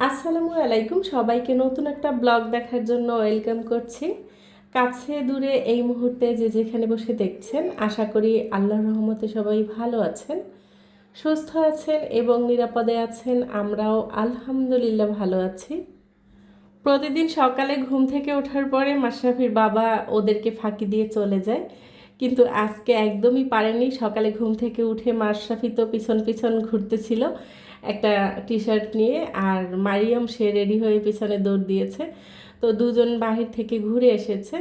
আসসালামু আলাইকুম। সবাইকে নতুন একটা ব্লগ দেখার জন্য ওয়েলকাম করছি। কাছে দূরে এই মুহূর্তে যে যেখানে বসে দেখছেন, আশা করি আল্লাহর রহমতে সবাই ভালো আছেন, সুস্থ আছেন এবং নিরাপদে আছেন। আমরাও আলহামদুলিল্লাহ ভালো আছি। প্রতিদিন সকালে ঘুম থেকে ওঠার পরে মাশরাফির বাবা ওদেরকে ফাঁকি দিয়ে চলে যায়। কিন্তু আজকে একদমই পারেনি। সকালে ঘুম থেকে উঠে মাশরাফি তো পিছন পিছন ঘুরতেছিল। একটা টি শার্ট নিয়ে আর মারিয়াম সে রেডি হয়ে পিছনে দৌড় দিয়েছে। তো দুজন বাহির থেকে ঘুরে এসেছে।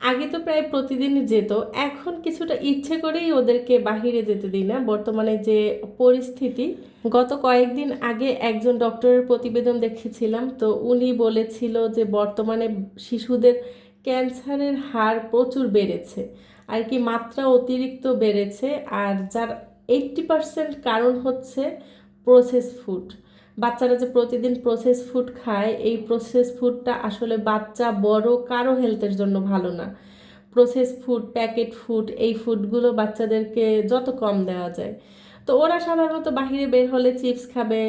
আগে তো প্রায় প্রতিদিনই যেত। এখন কিছুটা ইচ্ছে করেই ওদেরকে বাহিরে যেতে দিই না। বর্তমানে যে পরিস্থিতি, গত কয়েকদিন আগে একজন ডক্টরের প্রতিবেদন দেখেছিলাম। তো উনি বলেছিল যে বর্তমানে শিশুদের ক্যান্সারের হার প্রচুর বেড়েছে আর কি, মাত্রা অতিরিক্ত বেড়েছে। আর যার এইট্টি পার্সেন্ট কারণ হচ্ছে প্রসেস ফুড বাচ্চারা যে প্রতিদিন প্রসেস ফুড খায়, এই প্রসেস ফুডটা আসলে বাচ্চা বড় কারও হেলথের জন্য ভালো না। প্রসেস ফুড প্যাকেট ফুড এই ফুডগুলো বাচ্চাদেরকে যত কম দেওয়া যায়। তো ওরা সাধারণত বাহিরে বের হলে চিপস খাবে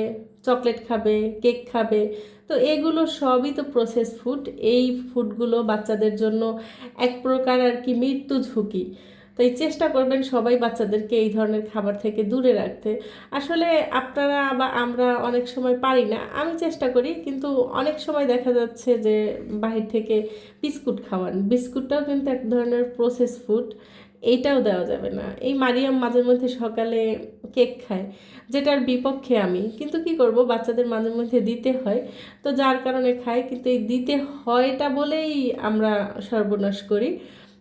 চকলেট খাবে কেক খাবে। তো এগুলো সবই তো প্রসেস ফুড এই ফুডগুলো বাচ্চাদের জন্য এক প্রকার আর কি মৃত্যু ঝুঁকি। তাই চেষ্টা করবেন সবাই বাচ্চাদেরকে এই ধরনের খাবার থেকে দূরে রাখতে। আসলে আপনারা বা আমরা অনেক সময় পারি না, আমি চেষ্টা করি, কিন্তু অনেক সময় দেখা যাচ্ছে যে বাহির থেকে বিস্কুট খাওয়ান। বিস্কুটটাও কিন্তু এক ধরনের প্রসেস ফুড এইটাও দেওয়া যাবে না। এই মারিয়াম মাঝে মধ্যে সকালে কেক খায়, যেটার বিপক্ষে আমি। কিন্তু কি করব, বাচ্চাদের মাঝে মধ্যে দিতে হয়, তো যার কারণে খায়, কিন্তু এই দিতে হয়টা বলেই আমরা সর্বনাশ করি।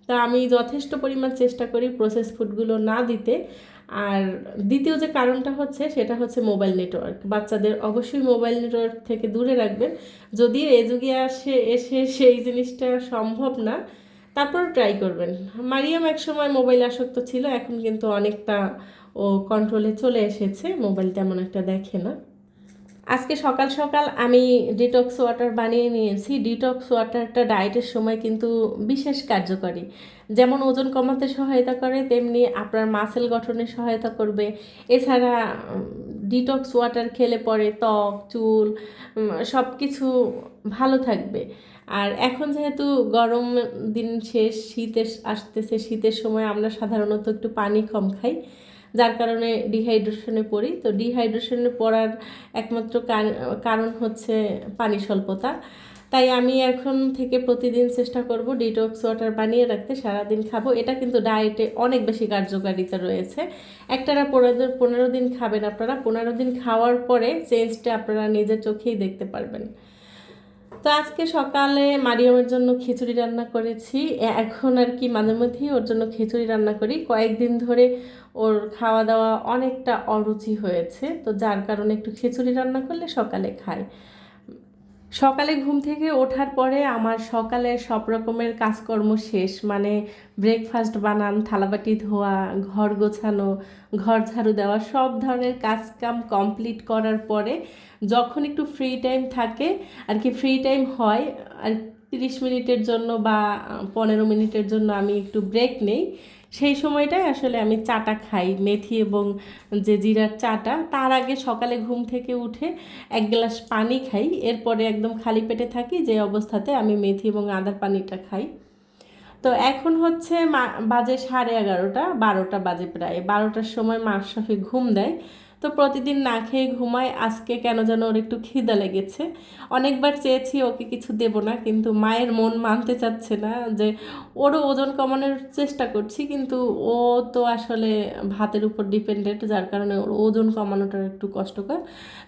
তা আমি যথেষ্ট পরিমাণ চেষ্টা করি প্রসেস ফুডগুলো না দিতে। আর দ্বিতীয় যে কারণটা হচ্ছে, সেটা হচ্ছে মোবাইল নেটওয়ার্ক বাচ্চাদের অবশ্যই মোবাইল নেটওয়ার্ক থেকে দূরে রাখবেন। যদিও এ যুগে আসে, এসে সেই জিনিসটা সম্ভব না, তারপর ট্রাই করবেন। মারিয়াম এক সময় মোবাইল আসক্ত ছিল, এখন কিন্তু অনেকটা ও কন্ট্রোলে চলে এসেছে। মোবাইল তেমন একটা দেখে না। আজকে সকাল সকাল আমি ডিটক্স ওয়াটার বানিয়ে নিয়েছি। ডিটক্স ওয়াটারটা ডায়েটের সময় কিন্তু বিশেষ কার্যকরী। যেমন ওজন কমাতে সহায়তা করে, তেমনি আপনার মাসেল গঠনে সহায়তা করবে। এছাড়া ডিটক্স ওয়াটার খেলে পরে ত্বক, চুল সব কিছু ভালো থাকবে। আর এখন যেহেতু গরম দিন শেষ, শীতের, আসতেছে, শীতের সময় আমরা সাধারণত একটু পানি কম খাই। যার কারণে ডিহাইড্রেশনে পড়ি। তো ডিহাইড্রেশনে পড়ার একমাত্র কারণ হচ্ছে পানি স্বল্পতা। তাই আমি এখন থেকে প্রতিদিন চেষ্টা করব ডিটক্স ওয়াটার বানিয়ে রাখতে, সারাদিন খাব। এটা কিন্তু ডায়েটে অনেক বেশি কার্যকারিতা রয়েছে। একটারা পনেরো পনেরো দিন খাবেন আপনারা। পনেরো দিন খাওয়ার পরে চেঞ্জটা আপনারা নিজের চোখেই দেখতে পারবেন। তো আজকে সকালে মারিয়ামের জন্য খিচুড়ি রান্না করেছি। এখন আর কি মাঝে মধ্যেই ওর জন্য খিচুড়ি রান্না করি। কয়েকদিন ধরে ওর খাওয়া দাওয়া অনেকটা অরুচি হয়েছে, তো যার কারণে একটু খিচুড়ি রান্না করলে সকালে খায়। সকালে ঘুম থেকে ওঠার পরে আমার সকালের সব রকমের কাজকর্ম শেষ। মানে ব্রেকফাস্ট বানান, থালাবাটি ধোয়া, ঘর গোছানো, ঘর ঝাড়ু দেওয়া, সব ধরনের কাজকাম কমপ্লিট করার পরে যখন একটু ফ্রি টাইম থাকে, আর কি ফ্রি টাইম হয়, আর তিরিশ মিনিটের জন্য বা পনেরো মিনিটের জন্য আমি একটু ব্রেক নেই। সেই সময়টাই আসলে আমি চাটা খাই। মেথি এবং যে জিরার চাটা, তার আগে সকালে ঘুম থেকে উঠে এক গ্লাস পানি খাই। এরপরে একদম খালি পেটে থাকি, যে অবস্থাতে আমি মেথি এবং আদার পানিটা খাই। তো এখন হচ্ছে বাজে সাড়ে এগারোটা, বারোটা বাজে প্রায়। বারোটার সময় মাশরাফি ঘুম দেয়। তো প্রতিদিন না খেয়ে ঘুমায়, আজকে কেন যেন ওর একটু খিদা লেগেছে। অনেকবার চেয়েছি ওকে কিছু দেব না, কিন্তু মায়ের মন মানতে চাচ্ছে না যে ওরও ওজন কমানোর চেষ্টা করছি, কিন্তু ও তো আসলে ভাতের উপর ডিপেন্ডেন্ট, যার কারণে ওর ওজন কমানোটা একটু কষ্টকর।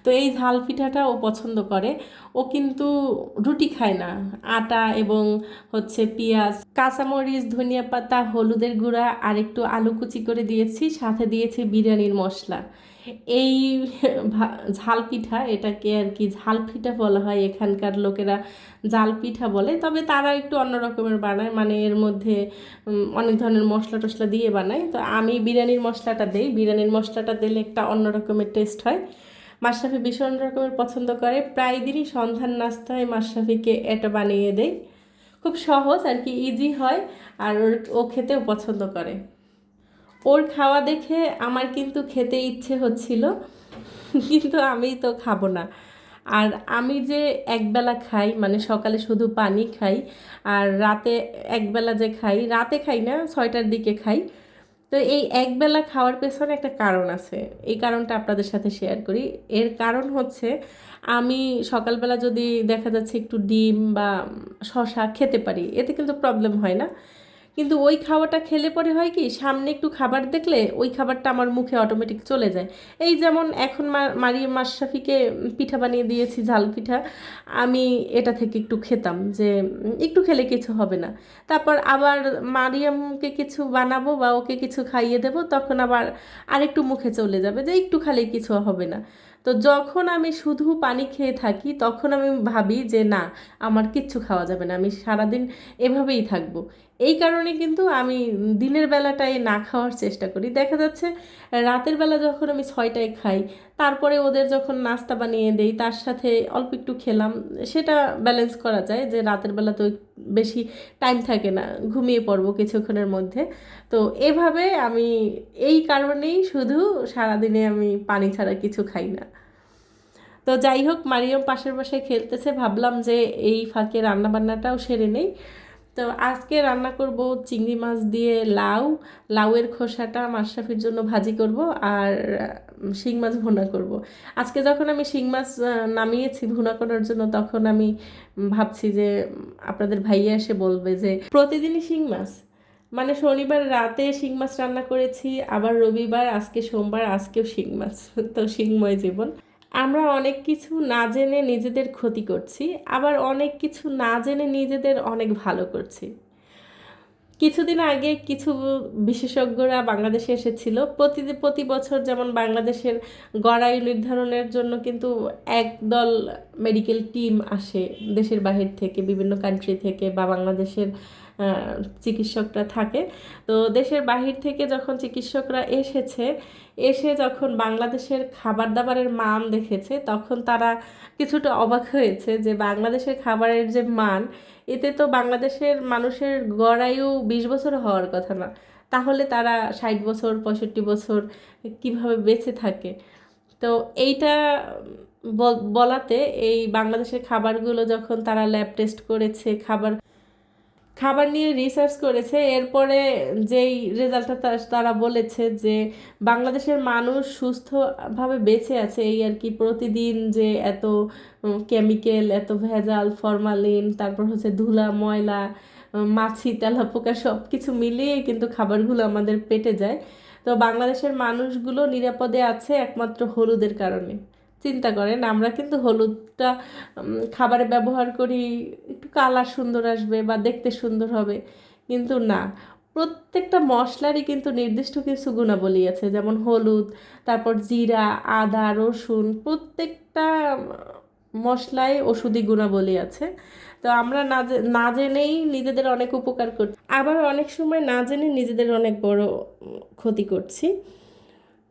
তো এই ঝাল পিঠাটা ও পছন্দ করে। ও কিন্তু রুটি খায় না, আটা এবং হচ্ছে পেঁয়াজ, কাঁচামরিচ, ধনিয়া পাতা, হলুদের গুঁড়া, আর একটু আলু কুচি করে দিয়েছি, সাথে দিয়েছি বিরিয়ানির মশলা। এই ঝাল পিঠা এটাকে আর কি ঝাল পিঠা বলা হয় এখানকার লোকেরা জাল পিঠা বলে। তবে তারা একটু অন্য রকমের বানায় মানে এর মধ্যে অনেক ধরনের মশলা টশলা দিয়ে বানায়। তো আমি বিরিয়ানির মশলাটা দিই। বিরিয়ানির মশলাটা দিলে একটা অন্য রকমের টেস্ট হয়। মাশরাফি ভীষণ রকমের পছন্দ করে। প্রায় দিনই সন্ধান নাস্তায় মাশরাফিকে এটা বানিয়ে দেয় খুব সহজ আর কি ইজি হয়। আর ও খেতেও পছন্দ করে। ওর খাওয়া দেখে আমার কিন্তু খেতে ইচ্ছে হচ্ছিল, কিন্তু আমি তো খাব না। আর আমি যে একবেলা খাই মানে সকালে শুধু পানি খাই, আর রাতে একবেলা যে খাই, রাতে খাই না, ছয়টার দিকে খাই, তো এই একবেলা খাওয়ার পেছনে একটা কারণ আছে। এই কারণটা আপনাদের সাথে শেয়ার করি। এর কারণ হচ্ছে, আমি সকালবেলা যদি দেখা যাচ্ছে একটু ডিম বা শশা খেতে পারি, এতে কিন্তু প্রবলেম হয় না। কিন্তু ওই খাওয়াটা খেলে পরে হয় কি, সামনে একটু খাবার দেখলে ওই খাবারটা আমার মুখে অটোমেটিক চলে যায়। এই যেমন এখন মারিয়া মাশরাফিকে পিঠা বানিয়ে দিয়েছি, ঝাল পিঠা, আমি এটা থেকে একটু খেতাম যে একটু খেলে কিছু হবে না। তারপর আবার মারিয়ামকে কিছু বানাবো বা ওকে কিছু খাইয়ে দেবো, তখন আবার আরেকটু মুখে চলে যাবে যে, একটু খালে কিছু হবে না। তো যখন আমি শুধু পানি খেয়ে থাকি, তখন আমি ভাবি যে, না, আমার কিচ্ছু খাওয়া যাবে না, আমি সারাদিন এভাবেই থাকব। এই কারণে কিন্তু আমি দিনের বেলাটায় না খাওয়ার চেষ্টা করি। দেখা যাচ্ছে, রাতের বেলা যখন আমি ছয়টায় খাই তারপরে ওদের যখন নাস্তা বানিয়ে দেই, তার সাথে অল্প একটু খেলাম, সেটা ব্যালেন্স করা যায় যে রাতের বেলা তো বেশি টাইম থাকে না, ঘুমিয়ে পড়ব কিছুক্ষণের মধ্যে। তো এভাবে আমি, এই কারণেই শুধু সারাদিনে আমি পানি ছাড়া কিছু খাই না। তো যাই হোক, মারিয়ম পাশের বাসায় খেলতেছে, ভাবলাম যে এই ফাঁকে রান্নাবান্নাটাও সেরে নেই। তো আজকে রান্না করব চিংড়ি মাছ দিয়ে লাউ, লাউয়ের খোসাটা মাশরাফির জন্য ভাজি করব, আর শিং মাছ ভুনা করব। আজকে যখন আমি শিং মাছ নামিয়েছি ভুনা করার জন্য, তখন আমি ভাবছি যে আপনাদের ভাইয়া এসে বলবে যে, প্রতিদিনই শিং মাছ। মানে শনিবার রাতে শিং মাছ রান্না করেছি, আবার রবিবার, আজকে সোমবার, আজকেও শিং মাছ। তো শিংময় জীবন। আমরা অনেক কিছু না জেনে নিজেদের ক্ষতি করছি, আবার অনেক কিছু না জেনে নিজেদের অনেক ভালো করছি। কিছুদিন আগে কিছু বিশেষজ্ঞরা বাংলাদেশে এসেছিল। প্রতি প্রতি বছর যেমন বাংলাদেশের গড়াই নির্ধারণের জন্য কিন্তু একদল মেডিকেল টিম আসে দেশের বাহির থেকে, বিভিন্ন কান্ট্রি থেকে বা বাংলাদেশের চিকিৎসকরা থাকে। তো দেশের বাহির থেকে যখন চিকিৎসকরা এসেছে, এসে যখন বাংলাদেশের খাবার দাবারের মান দেখেছে, তখন তারা কিছুটা অবাক হয়েছে যে বাংলাদেশের খাবারের যে মান, এতে তো বাংলাদেশের মানুষের গড়ায়ু বিশ বছর হওয়ার কথা না। তাহলে তারা ষাট বছর, পঁয়ষট্টি বছর কীভাবে বেঁচে থাকে? তো এইটা বলাতে এই বাংলাদেশের খাবারগুলো যখন তারা ল্যাব টেস্ট করেছে, খাবার খাবার নিয়ে রিসার্চ করেছে, এরপরে যেই রেজাল্টটা তারা বলেছে যে বাংলাদেশের মানুষ সুস্থভাবে বেঁচে আছে এই আর কি। প্রতিদিন যে এত কেমিক্যাল এত ভেজাল ফরমালিন তারপর হচ্ছে ধুলা, ময়লা মাছি, তেলাপোকা সব কিছু মিলিয়ে কিন্তু খাবারগুলো আমাদের পেটে যায়। তো বাংলাদেশের মানুষগুলো নিরাপদে আছে একমাত্র হলুদের কারণে। চিন্তা করেন, আমরা কিন্তু হলুদটা খাবারে ব্যবহার করি, একটু কালার সুন্দর আসবে বা দেখতে সুন্দর হবে, কিন্তু না। প্রত্যেকটা মশলারই কিন্তু নির্দিষ্ট কিছু গুণাবলী আছে, যেমন হলুদ, তারপর জিরা, আদা, রসুন, প্রত্যেকটা মশলায় ওষুধি গুণাবলী আছে। তো আমরা না না জেনেই নিজেদের অনেক উপকার করছি। আবার অনেক সময় না জেনে নিজেদের অনেক বড় ক্ষতি করছি।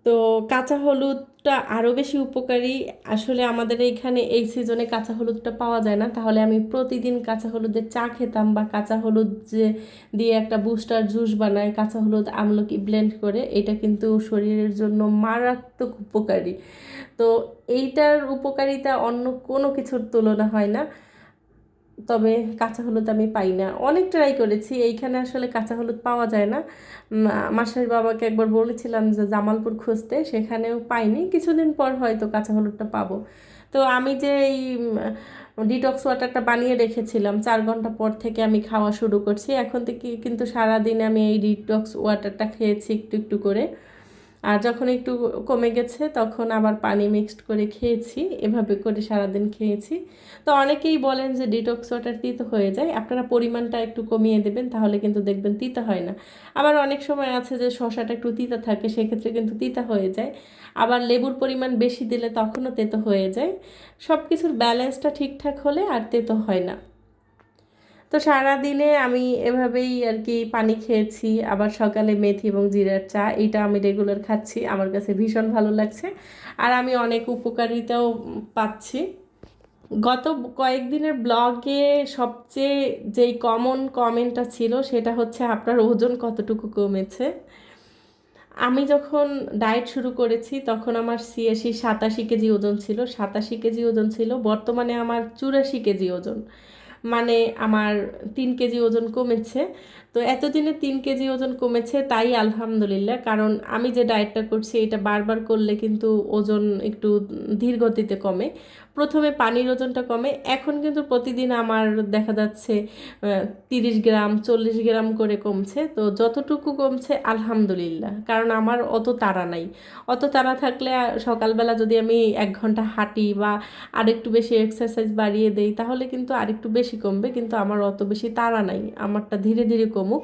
তো কাঁচা হলুদটা আরও বেশি উপকারী। আসলে আমাদের এইখানে এই সিজনে কাঁচা হলুদটা পাওয়া যায় না। তাহলে আমি প্রতিদিন কাঁচা হলুদের চা খেতাম বা কাঁচা হলুদ যে দিয়ে একটা বুস্টার জুস বানায়, কাঁচা হলুদ আমলকি ব্লেন্ড করে, এটা কিন্তু শরীরের জন্য মারাত্মক উপকারী। তো এইটার উপকারিতা অন্য কোনো কিছুর তুলনা হয় না। তবে কাঁচা হলুদ আমি পাই না। অনেক ট্রাই করেছি, এইখানে আসলে কাঁচা হলুদ পাওয়া যায় না। মাসার বাবাকে একবার বলেছিলাম যে জামালপুর খুঁজতে, সেখানেও পাইনি। কিছুদিন পর হয়তো কাঁচা হলুদটা পাবো। তো আমি যে এই ডিটক্স ওয়াটারটা বানিয়ে রেখেছিলাম, চার ঘণ্টা পর থেকে আমি খাওয়া শুরু করছি। এখন থেকে কিন্তু সারাদিন আমি এই ডিটক্স ওয়াটারটা খেয়েছি একটু একটু করে। আর যখন একটু কমে গেছে, তখন আবার পানি মিক্সড করে খেয়েছি। এভাবে করে সারাদিন খেয়েছি। তো অনেকেই বলেন যে ডিটক্স ওয়াটার তিতো হয়ে যায়। আপনারা পরিমাণটা একটু কমিয়ে দেবেন, তাহলে কিন্তু দেখবেন তিতা হয় না। আবার অনেক সময় আছে যে শশাটা একটু তিতা থাকে, সেক্ষেত্রে কিন্তু তিতা হয়ে যায়। আবার লেবুর পরিমাণ বেশি দিলে তখনও তেতো হয়ে যায়। সব কিছুর ব্যালেন্সটা ঠিকঠাক হলে আর তেতো হয় না। তো সারাদিনে আমি এভাবেই আর কি পানি খেয়েছি। আবার সকালে মেথি এবং জিরার চা এইটা আমি রেগুলার খাচ্ছি। আমার কাছে ভীষণ ভালো লাগছে। আর আমি অনেক উপকারিতাও পাচ্ছি। গত কয়েকদিনের ব্লগে সবচেয়ে যেই কমন কমেন্টটা ছিল, সেটা হচ্ছে আপনার ওজন কতটুকু কমেছে? আমি যখন ডায়েট শুরু করেছি, তখন আমার সিএসি সাতাশি কেজি ওজন ছিল। সাতাশি কেজি ওজন ছিল। বর্তমানে আমার চুরাশি কেজি ওজন। মানে আমার তিন কেজি ওজন কমেছে। তো এতদিনে তিন কেজি ওজন কমেছে, তাই আলহামদুলিল্লাহ। কারণ আমি যে ডায়েটটা করছি, এটা বারবার করলে কিন্তু ওজন একটু ধীর গতিতে কমে। প্রথমে পানির ওজনটা কমে, এখন কিন্তু প্রতিদিন আমার দেখা যাচ্ছে তিরিশ গ্রাম, চল্লিশ গ্রাম করে কমছে। তো যতটুকু কমছে, আলহামদুলিল্লাহ। কারণ আমার অত তাড়া নাই। অত তাড়া থাকলে সকালবেলা যদি আমি এক ঘণ্টা হাঁটি বা আরেকটু বেশি এক্সারসাইজ বাড়িয়ে দেই, তাহলে কিন্তু আরেকটু বেশি কমবে। কিন্তু আমার অত বেশি তাড়া নাই। আমারটা ধীরে ধীরে কমুক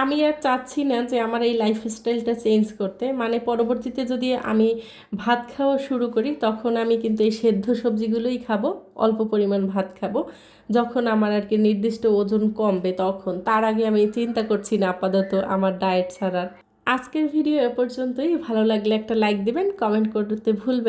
আমি আর চাচ্ছি না যে আমার এই লাইফস্টাইলটা চেঞ্জ করতে। মানে পরবর্তীতে যদি আমি ভাত খাওয়া শুরু করি, তখন আমি কিন্তু এই সেদ্ধ সবজিগুলোই খাব, অল্প পরিমাণ ভাত খাব। যখন আমার আর কি নির্দিষ্ট ওজন কমবে তখন। তার আগে আমি চিন্তা করছি না আপাতত আমার ডায়েট ছাড়ার। আজকের ভিডিও এ পর্যন্তই। ভালো লাগলে একটা লাইক দিবেন কমেন্ট করতে ভুলবেন